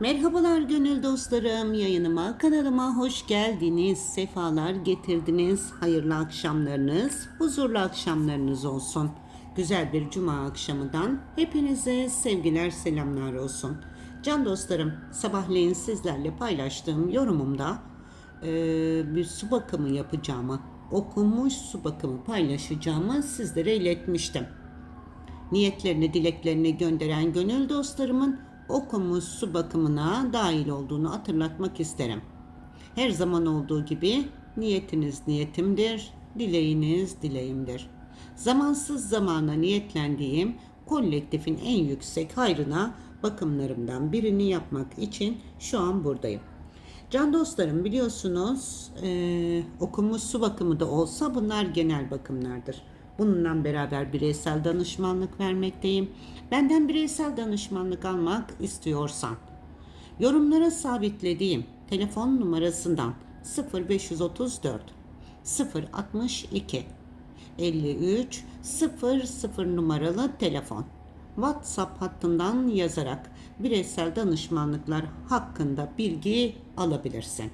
Merhabalar gönül dostlarım, yayınıma, kanalıma hoş geldiniz, sefalar getirdiniz, hayırlı akşamlarınız, huzurlu akşamlarınız olsun. Güzel bir cuma akşamından hepinize sevgiler, selamlar olsun. Can dostlarım, sabahleyin sizlerle paylaştığım yorumumda eee, bir su bakımı yapacağımı, okunmuş su bakımı paylaşacağımı sizlere iletmiştim niyetlerini, dileklerini gönderen gönül dostlarımın okunmuş su bakımına dahil olduğunu hatırlatmak isterim. Her zaman olduğu gibi niyetiniz niyetimdir, dileğiniz dileğimdir. Zamansız zamana niyetlendiğim kolektifin en yüksek hayrına bakımlarımdan birini yapmak için şu an buradayım. Can dostlarım biliyorsunuz eee okunmuş su bakımı da olsa bunlar genel bakımlardır. Bununla beraber bireysel danışmanlık vermekteyim. Benden bireysel danışmanlık almak istiyorsan yorumlara sabitlediğim telefon numarasından 0534 062 53 00 numaralı telefon WhatsApp hattından yazarak bireysel danışmanlıklar hakkında bilgi alabilirsin.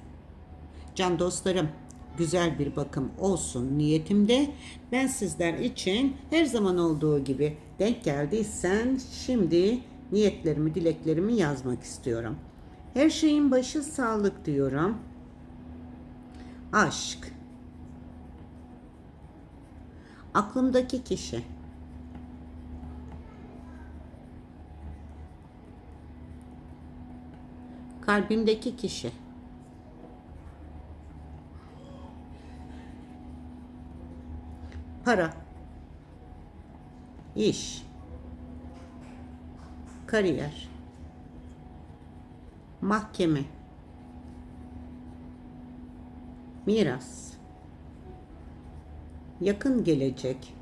Can dostlarım, güzel bir bakım olsun niyetimde. Ben sizler için her zaman olduğu gibi denk geldiysen şimdi niyetlerimi, dileklerimi yazmak istiyorum. Her şeyin başı sağlık diyorum. Aşk. Aklımdaki kişi. Kalbimdeki kişi. Para. iş, Kariyer. Mahkeme. Miras. Yakın gelecek.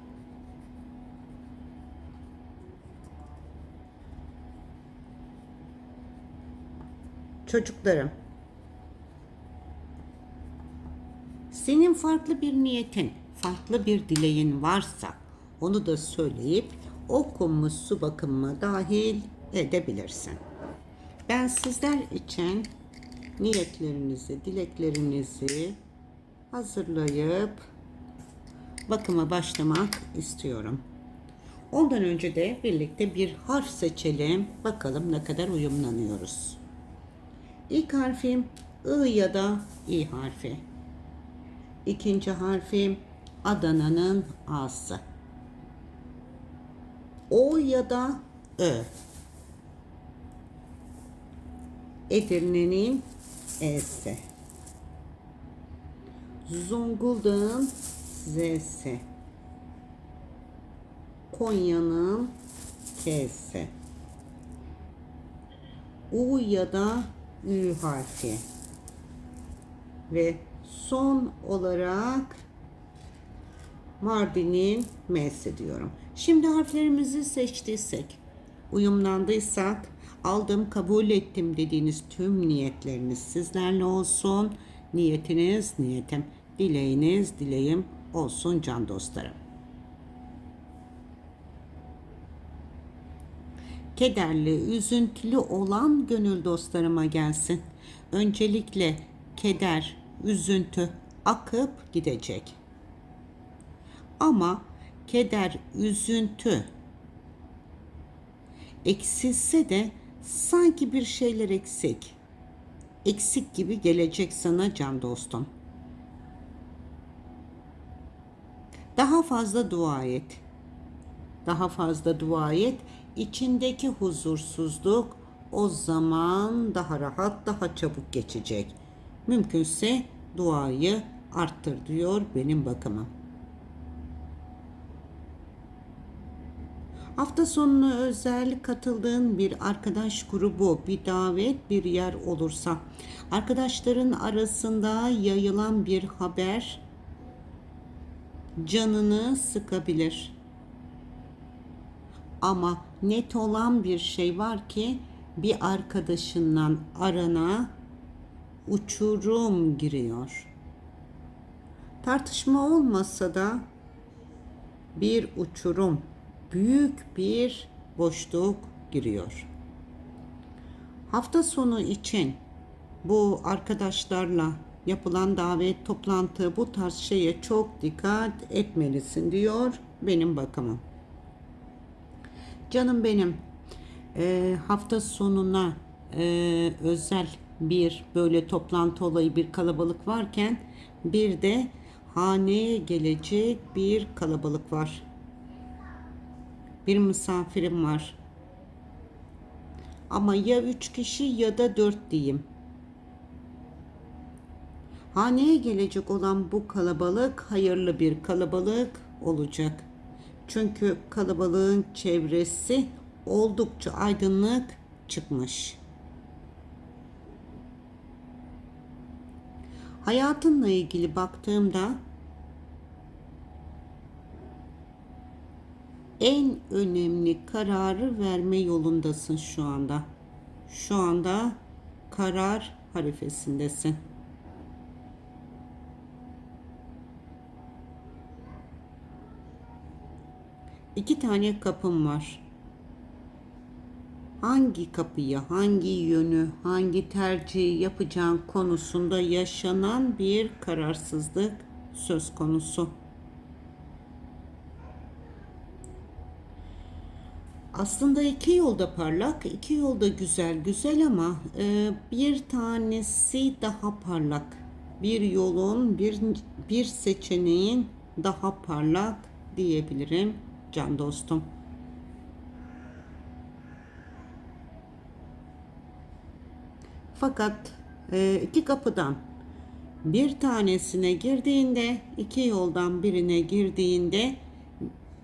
Çocuklarım. Senin farklı bir niyetin, farklı bir dileğin varsa onu da söyleyip okunmuş su bakımına dahil edebilirsin. Ben sizler için niyetlerinizi, dileklerinizi hazırlayıp bakıma başlamak istiyorum. Ondan önce de birlikte bir harf seçelim. Bakalım ne kadar uyumlanıyoruz. İlk harfim I ya da İ harfi. İkinci harfim Adana'nın A'sı. O ya da Ö. Edirne'nin E'si. Zonguldak'ın Z'si. Konya'nın K'si. U ya da Ü harfi. Ve son olarak Mardin'in M'si diyorum. Şimdi harflerimizi seçtiysek, uyumlandıysak, aldım, kabul ettim dediğiniz tüm niyetleriniz sizlerle olsun. Niyetiniz niyetim, dileğiniz dileğim olsun can dostlarım. Kederli, üzüntülü olan gönül dostlarıma gelsin. Öncelikle keder, üzüntü akıp gidecek. Ama keder, üzüntü eksilse de sanki bir şeyler eksik. Eksik gibi gelecek sana can dostum. Daha fazla dua et. Daha fazla dua et. İçindeki huzursuzluk o zaman daha rahat, daha çabuk geçecek. Mümkünse duayı arttır diyor benim bakımım. Hafta sonuna özel katıldığın bir arkadaş grubu, bir davet, bir yer olursa, arkadaşların arasında yayılan bir haber canını sıkabilir. Ama net olan bir şey var ki bir arkadaşından arana uçurum giriyor. Tartışma olmasa da bir uçurum, büyük bir boşluk giriyor. Hafta sonu için bu arkadaşlarla yapılan davet, toplantı bu tarz şeye çok dikkat etmelisin diyor benim bakımım. Canım benim e, hafta sonuna e, özel bir böyle toplantı olayı bir kalabalık varken bir de haneye gelecek bir kalabalık var. Bir misafirim var. Ama ya üç kişi ya da dört diyeyim. Haneye gelecek olan bu kalabalık hayırlı bir kalabalık olacak. Çünkü kalabalığın çevresi oldukça aydınlık çıkmış. Hayatınla ilgili baktığımda en önemli kararı verme yolundasın şu anda. Şu anda karar harifesindesin. İki tane kapım var. Hangi kapıyı, hangi yönü, hangi tercihi yapacağın konusunda yaşanan bir kararsızlık söz konusu. Aslında iki yolda parlak, iki yolda güzel, güzel ama e, bir tanesi daha parlak. Bir yolun, bir bir seçeneğin daha parlak diyebilirim can dostum. Fakat e, iki kapıdan bir tanesine girdiğinde, iki yoldan birine girdiğinde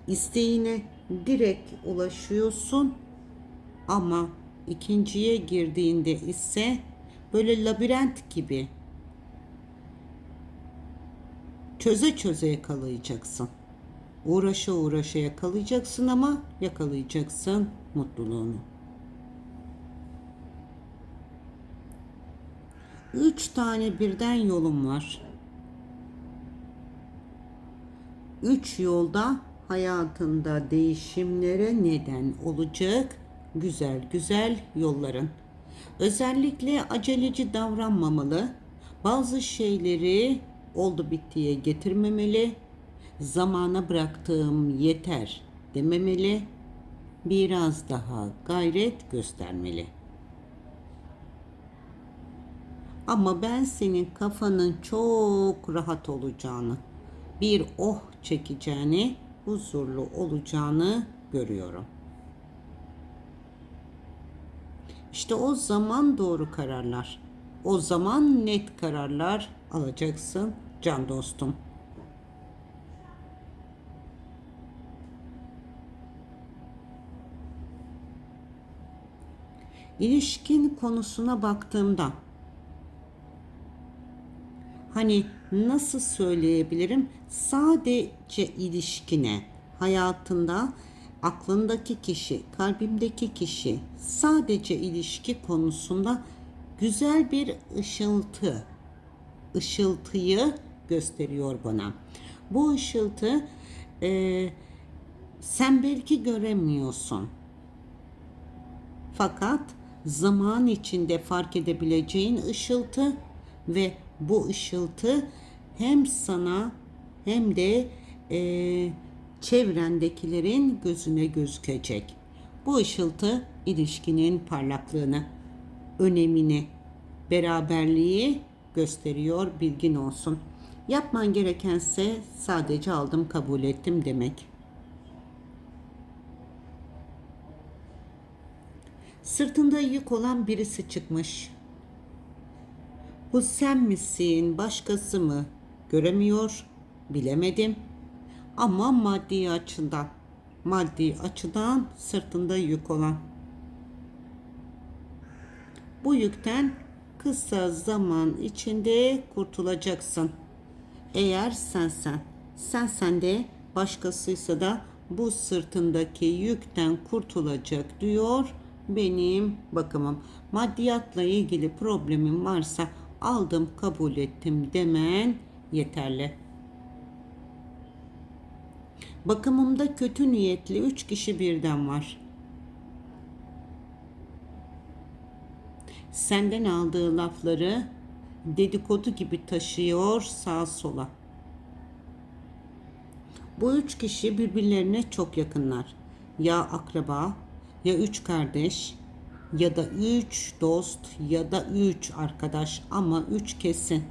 isteğine direkt ulaşıyorsun ama ikinciye girdiğinde ise böyle labirent gibi çöze çöze yakalayacaksın. Uğraşa uğraşa yakalayacaksın ama yakalayacaksın mutluluğunu. Üç tane birden yolum var. Üç yolda hayatında değişimlere neden olacak güzel güzel yolların. Özellikle aceleci davranmamalı. Bazı şeyleri oldu bittiye getirmemeli. Zamana bıraktığım yeter dememeli. Biraz daha gayret göstermeli. Ama ben senin kafanın çok rahat olacağını, bir oh çekeceğini, huzurlu olacağını görüyorum. İşte o zaman doğru kararlar. O zaman net kararlar alacaksın can dostum. İlişkin konusuna baktığımda hani nasıl söyleyebilirim? Sadece ilişkine, hayatında aklındaki kişi, kalbimdeki kişi sadece ilişki konusunda güzel bir ışıltı, ışıltıyı gösteriyor bana. Bu ışıltı e, sen belki göremiyorsun. Fakat zaman içinde fark edebileceğin ışıltı ve bu ışıltı hem sana hem de e, çevrendekilerin gözüne gözükecek. Bu ışıltı ilişkinin parlaklığını, önemini, beraberliği gösteriyor bilgin olsun. Yapman gerekense sadece aldım kabul ettim demek. Sırtında yük olan birisi çıkmış. Bu sen misin, başkası mı? Göremiyor, bilemedim. Ama maddi açıdan, maddi açıdan sırtında yük olan. Bu yükten kısa zaman içinde kurtulacaksın. Eğer sensen, sen sen de başkasıysa da bu sırtındaki yükten kurtulacak diyor benim bakımım. Maddiyatla ilgili problemim varsa aldım kabul ettim demen yeterli. Bakımımda kötü niyetli üç kişi birden var. Senden aldığı lafları dedikodu gibi taşıyor sağa sola. Bu üç kişi birbirlerine çok yakınlar. Ya akraba, ya üç kardeş, ya da üç dost, ya da üç arkadaş ama üç kesin.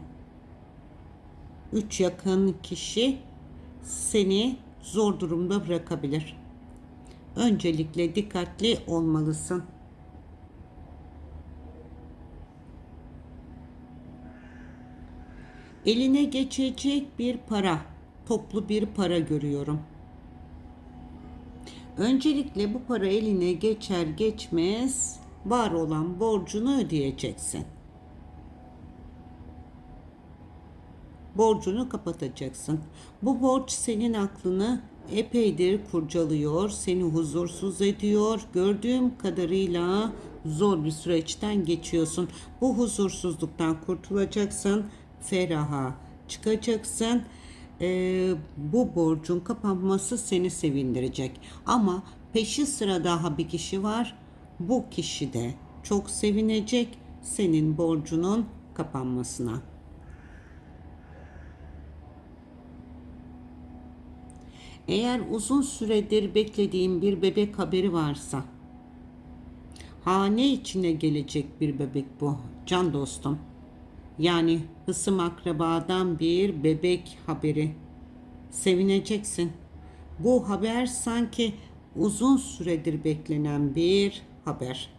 Üç yakın kişi seni zor durumda bırakabilir. Öncelikle dikkatli olmalısın. Eline geçecek bir para, toplu bir para görüyorum. Öncelikle bu para eline geçer geçmez var olan borcunu ödeyeceksin. Borcunu kapatacaksın. Bu borç senin aklını epeydir kurcalıyor, seni huzursuz ediyor. Gördüğüm kadarıyla zor bir süreçten geçiyorsun. Bu huzursuzluktan kurtulacaksın, feraha çıkacaksın. Ee, bu borcun kapanması seni sevindirecek. Ama peşi sıra daha bir kişi var. Bu kişi de çok sevinecek senin borcunun kapanmasına. Eğer uzun süredir beklediğim bir bebek haberi varsa, hane içine gelecek bir bebek bu, can dostum. Yani hısım akrabadan bir bebek haberi. Sevineceksin. Bu haber sanki uzun süredir beklenen bir haber.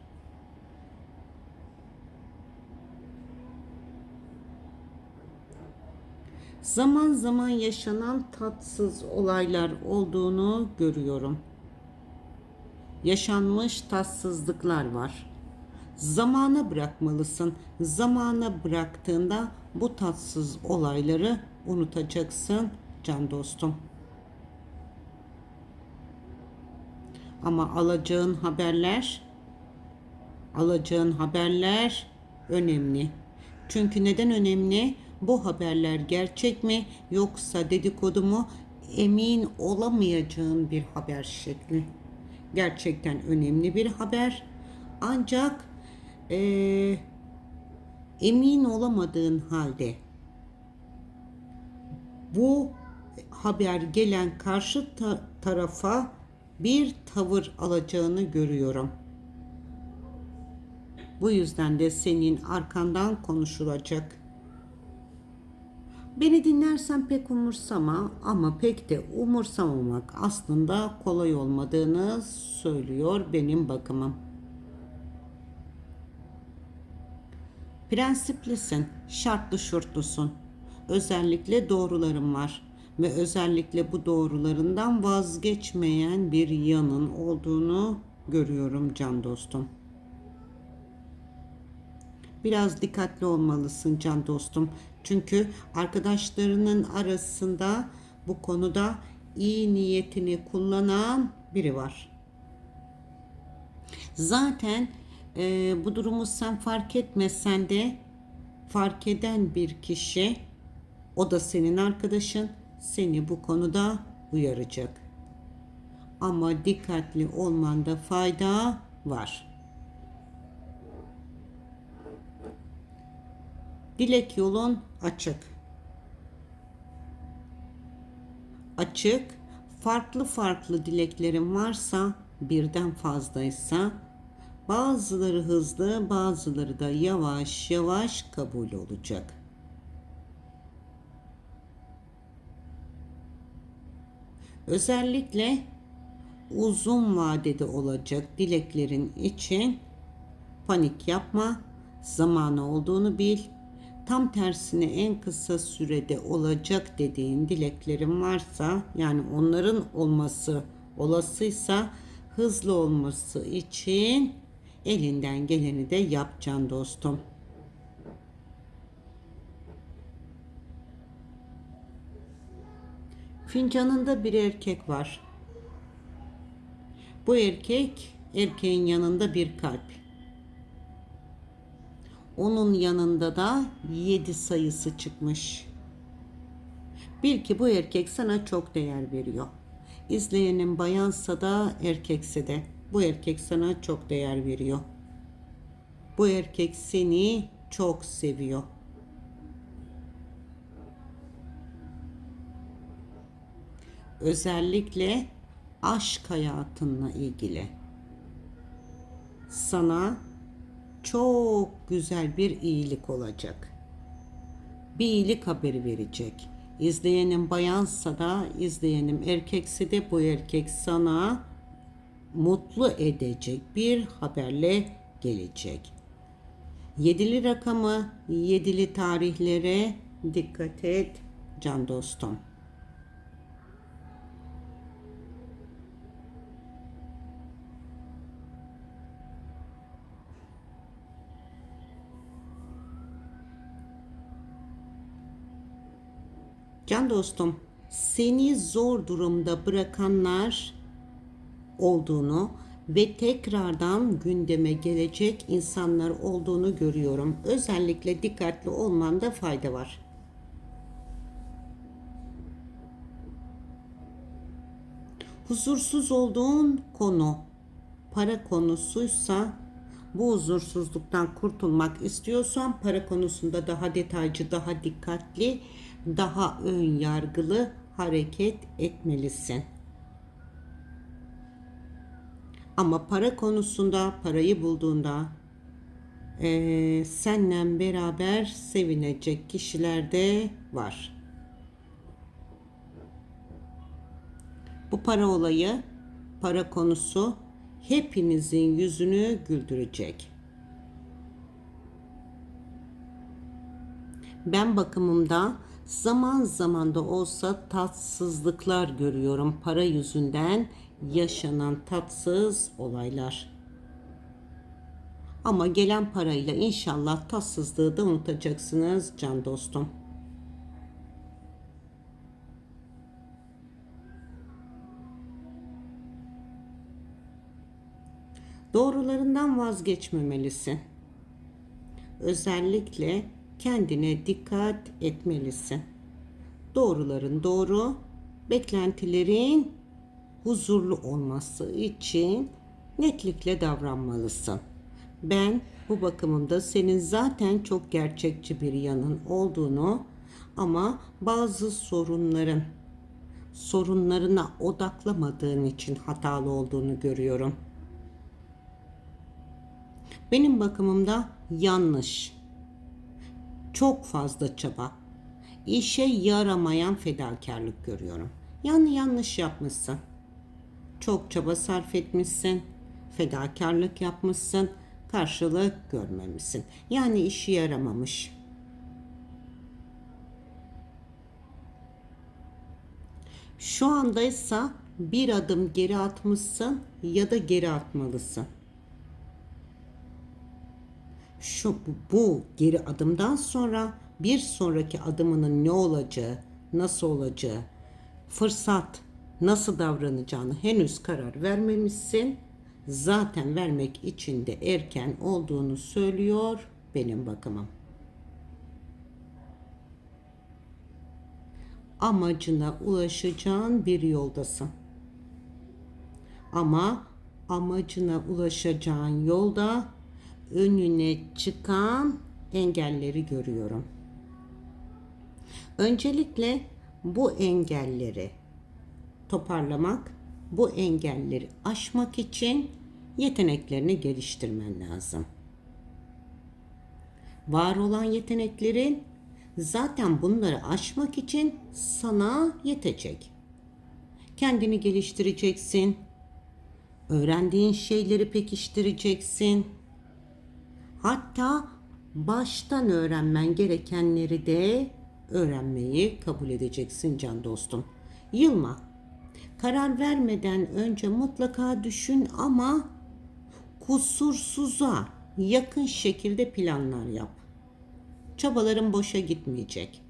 zaman zaman yaşanan tatsız olaylar olduğunu görüyorum. Yaşanmış tatsızlıklar var. Zamana bırakmalısın. Zamana bıraktığında bu tatsız olayları unutacaksın can dostum. Ama alacağın haberler alacağın haberler önemli. Çünkü neden önemli? bu haberler gerçek mi yoksa dedikodu mu emin olamayacağın bir haber şekli. Gerçekten önemli bir haber. Ancak e, emin olamadığın halde bu haber gelen karşı ta- tarafa bir tavır alacağını görüyorum. Bu yüzden de senin arkandan konuşulacak Beni dinlersen pek umursama ama pek de umursamamak aslında kolay olmadığını söylüyor benim bakımım. Prensiplisin, şartlı şurtlusun. Özellikle doğrularım var ve özellikle bu doğrularından vazgeçmeyen bir yanın olduğunu görüyorum can dostum. Biraz dikkatli olmalısın can dostum. Çünkü arkadaşlarının arasında bu konuda iyi niyetini kullanan biri var. Zaten e, bu durumu sen fark etmesen de fark eden bir kişi o da senin arkadaşın seni bu konuda uyaracak. Ama dikkatli olmanda fayda var. Dilek yolun açık. Açık, farklı farklı dileklerin varsa, birden fazlaysa, bazıları hızlı, bazıları da yavaş yavaş kabul olacak. Özellikle uzun vadede olacak dileklerin için panik yapma, zamanı olduğunu bil tam tersine en kısa sürede olacak dediğin dileklerin varsa yani onların olması olasıysa hızlı olması için elinden geleni de yapacaksın dostum. Fincanında bir erkek var. Bu erkek erkeğin yanında bir kalp. Onun yanında da 7 sayısı çıkmış. Bil ki bu erkek sana çok değer veriyor. İzleyenin bayansa da erkekse de bu erkek sana çok değer veriyor. Bu erkek seni çok seviyor. Özellikle aşk hayatınla ilgili. Sana çok güzel bir iyilik olacak. Bir iyilik haberi verecek. İzleyenin bayansa da izleyenim erkekse de bu erkek sana mutlu edecek bir haberle gelecek. Yedili rakamı, yedili tarihlere dikkat et can dostum. Can dostum, seni zor durumda bırakanlar olduğunu ve tekrardan gündeme gelecek insanlar olduğunu görüyorum. Özellikle dikkatli olmanda fayda var. Huzursuz olduğun konu para konusuysa bu huzursuzluktan kurtulmak istiyorsan para konusunda daha detaycı, daha dikkatli, daha ön yargılı hareket etmelisin. Ama para konusunda parayı bulduğunda e, seninle beraber sevinecek kişiler de var. Bu para olayı, para konusu hepinizin yüzünü güldürecek. Ben bakımımda zaman zaman da olsa tatsızlıklar görüyorum para yüzünden yaşanan tatsız olaylar. Ama gelen parayla inşallah tatsızlığı da unutacaksınız can dostum. Doğrularından vazgeçmemelisin. Özellikle kendine dikkat etmelisin. Doğruların doğru, beklentilerin huzurlu olması için netlikle davranmalısın. Ben bu bakımında senin zaten çok gerçekçi bir yanın olduğunu ama bazı sorunların sorunlarına odaklamadığın için hatalı olduğunu görüyorum. Benim bakımımda yanlış. Çok fazla çaba. İşe yaramayan fedakarlık görüyorum. Yani yanlış yapmışsın. Çok çaba sarf etmişsin. Fedakarlık yapmışsın. Karşılık görmemişsin. Yani işi yaramamış. Şu andaysa bir adım geri atmışsın ya da geri atmalısın şu bu geri adımdan sonra bir sonraki adımının ne olacağı, nasıl olacağı, fırsat nasıl davranacağını henüz karar vermemişsin. Zaten vermek için de erken olduğunu söylüyor benim bakımım. Amacına ulaşacağın bir yoldasın. Ama amacına ulaşacağın yolda önüne çıkan engelleri görüyorum. Öncelikle bu engelleri toparlamak, bu engelleri aşmak için yeteneklerini geliştirmen lazım. Var olan yeteneklerin zaten bunları aşmak için sana yetecek. Kendini geliştireceksin. Öğrendiğin şeyleri pekiştireceksin Hatta baştan öğrenmen gerekenleri de öğrenmeyi kabul edeceksin can dostum. Yılma. Karar vermeden önce mutlaka düşün ama kusursuza yakın şekilde planlar yap. Çabaların boşa gitmeyecek.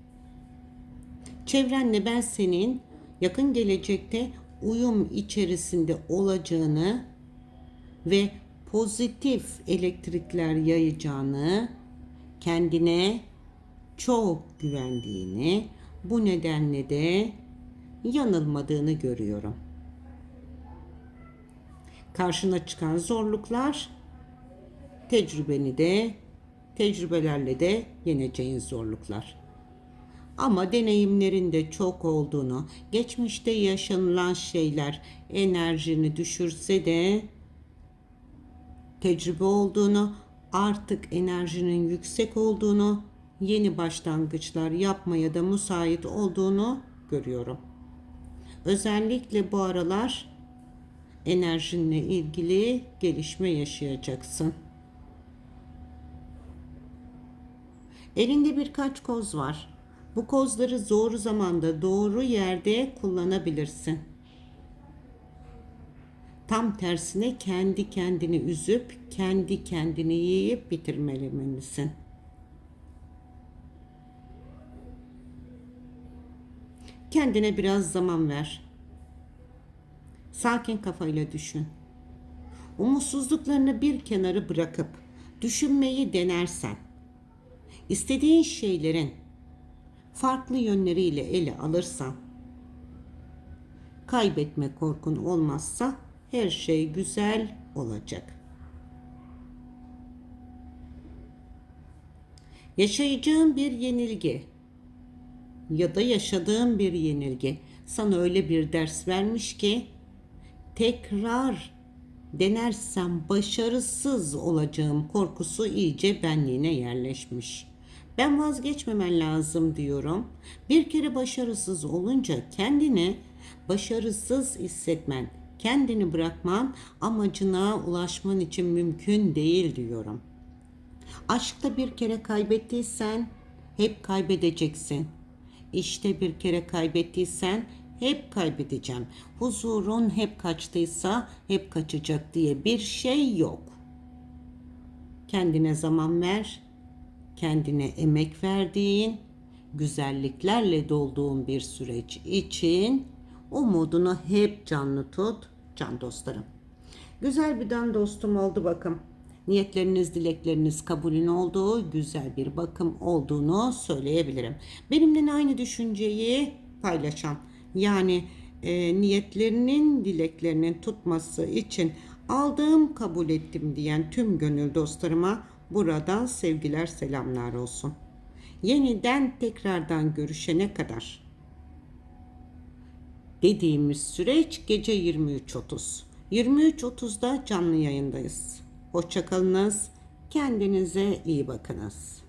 Çevrenle ben senin yakın gelecekte uyum içerisinde olacağını ve pozitif elektrikler yayacağını, kendine çok güvendiğini, bu nedenle de yanılmadığını görüyorum. Karşına çıkan zorluklar tecrübeni de tecrübelerle de yeneceğin zorluklar. Ama deneyimlerin de çok olduğunu, geçmişte yaşanılan şeyler enerjini düşürse de tecrübe olduğunu, artık enerjinin yüksek olduğunu, yeni başlangıçlar yapmaya da müsait olduğunu görüyorum. Özellikle bu aralar enerjinle ilgili gelişme yaşayacaksın. Elinde birkaç koz var. Bu kozları doğru zamanda, doğru yerde kullanabilirsin. Tam tersine kendi kendini üzüp, kendi kendini yiyip bitirmelisin. Kendine biraz zaman ver. Sakin kafayla düşün. Umutsuzluklarını bir kenara bırakıp düşünmeyi denersen, istediğin şeylerin farklı yönleriyle ele alırsan, kaybetme korkun olmazsa her şey güzel olacak. Yaşayacağın bir yenilgi ya da yaşadığın bir yenilgi sana öyle bir ders vermiş ki tekrar denersem başarısız olacağım korkusu iyice benliğine yerleşmiş. Ben vazgeçmemen lazım diyorum. Bir kere başarısız olunca kendini başarısız hissetmen, kendini bırakman amacına ulaşman için mümkün değil diyorum. Aşkta bir kere kaybettiysen hep kaybedeceksin. İşte bir kere kaybettiysen hep kaybedeceğim. Huzurun hep kaçtıysa hep kaçacak diye bir şey yok. Kendine zaman ver. Kendine emek verdiğin, güzelliklerle dolduğun bir süreç için umudunu hep canlı tut can dostlarım. Güzel bir dan dostum oldu bakım. Niyetleriniz, dilekleriniz kabulün olduğu güzel bir bakım olduğunu söyleyebilirim. Benimle aynı düşünceyi paylaşan yani e, niyetlerinin, dileklerinin tutması için aldığım, kabul ettim diyen tüm gönül dostlarıma buradan sevgiler, selamlar olsun. Yeniden tekrardan görüşene kadar dediğimiz süreç gece 23.30. 23.30'da canlı yayındayız. Hoşçakalınız. Kendinize iyi bakınız.